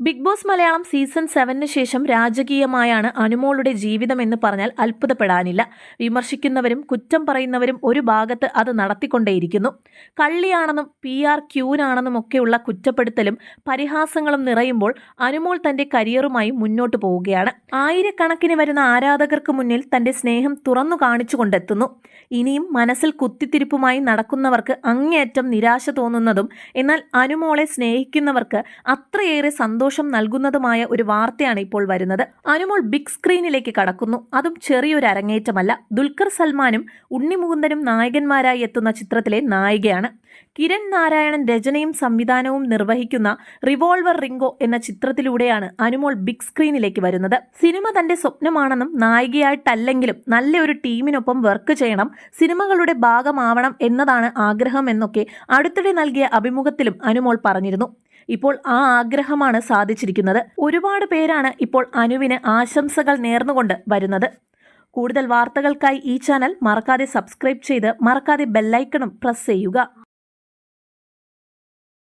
Big boss Malayalam season സെവനിന് ശേഷം രാജകീയമായാണ് അനുമോളുടെ ജീവിതം എന്ന് പറഞ്ഞാൽ അത്ഭുതപ്പെടാനില്ല. വിമർശിക്കുന്നവരും കുറ്റം പറയുന്നവരും ഒരു ഭാഗത്ത് അത് നടത്തിക്കൊണ്ടേയിരിക്കുന്നു. കള്ളിയാണെന്നും പി ആർ ക്യൂനാണെന്നും ഒക്കെയുള്ള കുറ്റപ്പെടുത്തലും പരിഹാസങ്ങളും നിറയുമ്പോൾ അനുമോൾ തന്റെ കരിയറുമായി മുന്നോട്ട് പോവുകയാണ്. ആയിരക്കണക്കിന് വരുന്ന ആരാധകർക്ക് മുന്നിൽ തന്റെ സ്നേഹം തുറന്നു കാണിച്ചുകൊണ്ടെത്തുന്നു. ഇനിയും മനസ്സിൽ കുത്തിത്തിരിപ്പുമായി നടക്കുന്നവർക്ക് അങ്ങേയറ്റം നിരാശ തോന്നുന്നതും എന്നാൽ അനുമോളെ സ്നേഹിക്കുന്നവർക്ക് അത്രയേറെ സന്തോഷം നൽകുന്നതുമായ ഒരു വാർത്തയാണ് ഇപ്പോൾ വരുന്നത്. അനുമോൾ ബിഗ് സ്ക്രീനിലേക്ക് കടക്കുന്നു. അതും ചെറിയൊരു അരങ്ങേറ്റമല്ല. ദുൽഖർ സൽമാനും ഉണ്ണിമുകുന്ദനും നായകന്മാരായി എത്തുന്ന ചിത്രത്തിലെ നായികയാണ്. കിരൺ നാരായണൻ രചനയും സംവിധാനവും നിർവഹിക്കുന്ന റിവോൾവർ റിംഗോ എന്ന ചിത്രത്തിലൂടെയാണ് അനുമോൾ ബിഗ് സ്ക്രീനിലേക്ക് വരുന്നത്. സിനിമ തന്റെ സ്വപ്നമാണെന്നും നായികയായിട്ടല്ലെങ്കിലും നല്ല ഒരു ടീമിനൊപ്പം വർക്ക് ചെയ്യണം സിനിമകളുടെ ഭാഗമാവണം എന്നതാണ് ആഗ്രഹം എന്നൊക്കെ അടുത്തിടെ നൽകിയ അഭിമുഖത്തിലും അനുമോൾ പറഞ്ഞിരുന്നു. ഇപ്പോൾ ആ ആഗ്രഹമാണ് സാധിച്ചിരിക്കുന്നത് ഒരുപാട് പേരാണ് ഇപ്പോൾ അനുവിന് ആശംസകൾ നേർന്നുകൊണ്ട് വരുന്നത്. കൂടുതൽ വാർത്തകൾക്കായി ഈ ചാനൽ മറക്കാതെ സബ്സ്ക്രൈബ് ചെയ്ത് മറക്കാതെ ബെല്ലൈക്കണും പ്രസ് ചെയ്യുക.